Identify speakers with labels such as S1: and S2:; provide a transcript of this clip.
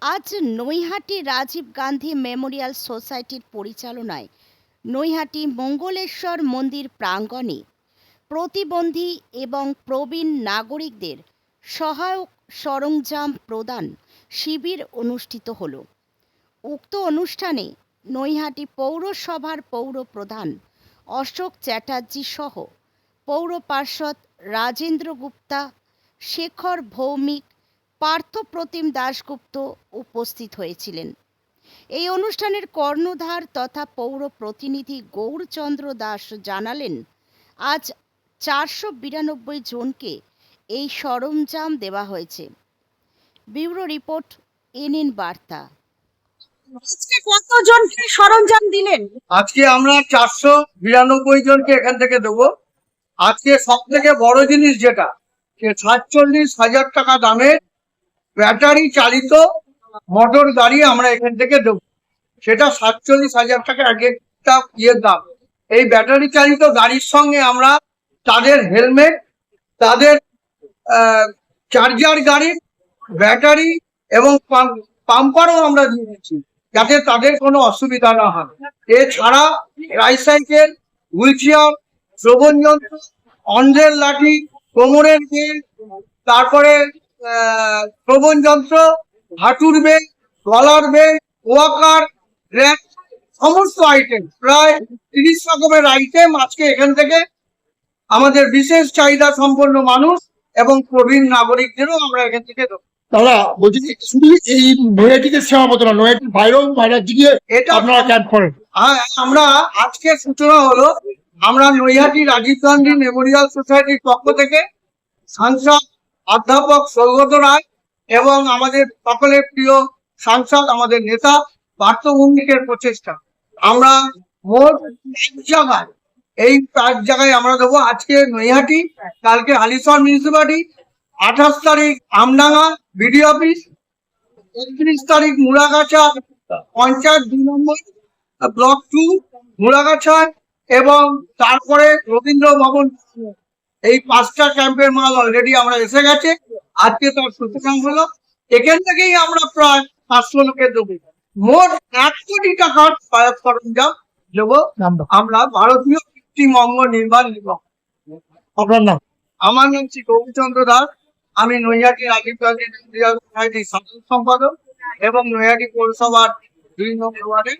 S1: আজ নৈহাটি রাজীব গান্ধী মেমোরিয়াল সোসাইটির পরিচালনায় নৈহাটি মঙ্গলেশ্বর মন্দির প্রাঙ্গণে প্রতিবন্ধী এবং প্রবীণ নাগরিকদের সহায়ক সরঞ্জাম প্রদান শিবির অনুষ্ঠিত হল। উক্ত অনুষ্ঠানে নৈহাটি পৌরসভার পৌর প্রধান অশোক চ্যাটার্জি সহ পৌর পার্ষদ রাজেন্দ্র গুপ্তা, শেখর ভৌমিক পার্থপ্রতিম দাশগুপ্ত উপস্থিত হয়েছিলেন। এই অনুষ্ঠানের কর্ণধার তথা পৌর প্রতিনিধি গৌরচন্দ্র দাস জানালেন আজ চারশো বিরানব্বই জনকে এই সরঞ্জাম দেওয়া হয়েছে। ব্যুরো রিপোর্ট এনএন বার্তা।
S2: আজকে কতজনকে সরঞ্জাম দিলেন?
S3: আজকে আমরা চারশো বিরানব্বই জনকে এখান থেকে দেবো। আজকে সব থেকে বড় জিনিস যেটা সাতচল্লিশ হাজার টাকা দামের ব্যাটারি চালিত মোটর গাড়ি আমরা এখান থেকে দেবো। সেটা সাতচল্লিশ হাজার টাকা এক একটা ইয়ের দাম। এই ব্যাটারি চালিত গাড়ির সঙ্গে আমরা তাদের হেলমেট, তাদের চার্জার গাড়ির ব্যাটারি এবং পাম্পারও আমরা দিয়ে দিচ্ছি যাতে তাদের কোনো অসুবিধা না হয়। এছাড়া ট্রাইসাইকেল হুইল চেয়ার শ্রবণ যন্ত্র অন্ধ্রের লাঠি, কোমরের বেল তারপরে শ্রবণ যন্ত্র হাঁটুর বেগ গলার বেগ ওয়াকার র্যাক সমস্ত আইটেম প্রায় তিরিশ রকমের আইটেম আজকে এখান থেকে আমাদের বিশেষ চাহিদা সম্পন্ন মানুষ এবং প্রবীণ নাগরিকদেরও আমরা এখান থেকে
S4: দাদা বলছি শুধু এই নৈহাটিতে সীমাবদ্ধ না নৈহাটির বাইরেও বাইরে গিয়ে
S3: এটা
S4: আপনারা ক্যাম্প করেন।
S3: হ্যাঁ আমরা আজকে সূচনা হলো আমরা নৈহাটি রাজীব গান্ধী মেমোরিয়াল সোসাইটির পক্ষ থেকে সাংসদ অধ্যাপক সৌগত রায় এবং আমাদের সকলের প্রিয় সাংসদ, আমাদের নেতা পার্থ ভৌমিকের প্রচেষ্টা। আমরা মোট এক জায়গায়, এই পাঁচ জায়গায় আমরা দেবো আজকে নৈহাটি, কালকে হালিশহর মিউনিসিপালিটি আঠাশ তারিখ আমডাঙ্গা বিডি অফিস, একত্রিশ তারিখ মুড়াগাছা পঞ্চায়েত দুই নম্বর, ব্লক টু মুড়াগাছায়, এবং তারপরে রবীন্দ্র ভবন এই পাঁচটা ক্যাম্পের মাল অলরেডি আমরা এসে গেছে। আজকে তার সূচনা হলো। এখান থেকেই আমরা প্রায় পাঁচশো লোকের দেবো মোট এক কোটি টাকার সহায়ক সরঞ্জাম দেবো। আমরা ভারতীয় কৃত্রিমঙ্গ নির্মাণ নিগম।
S4: আপনার নাম?
S3: আমার নাম শ্রী গৌরচন্দ্র দাস। আমি নৈহাটি রাজীব গান্ধী সোসাইটির সাধারণ সম্পাদক এবং নৈহাটি পৌরসভার দুই নম্বর ওয়ার্ডের।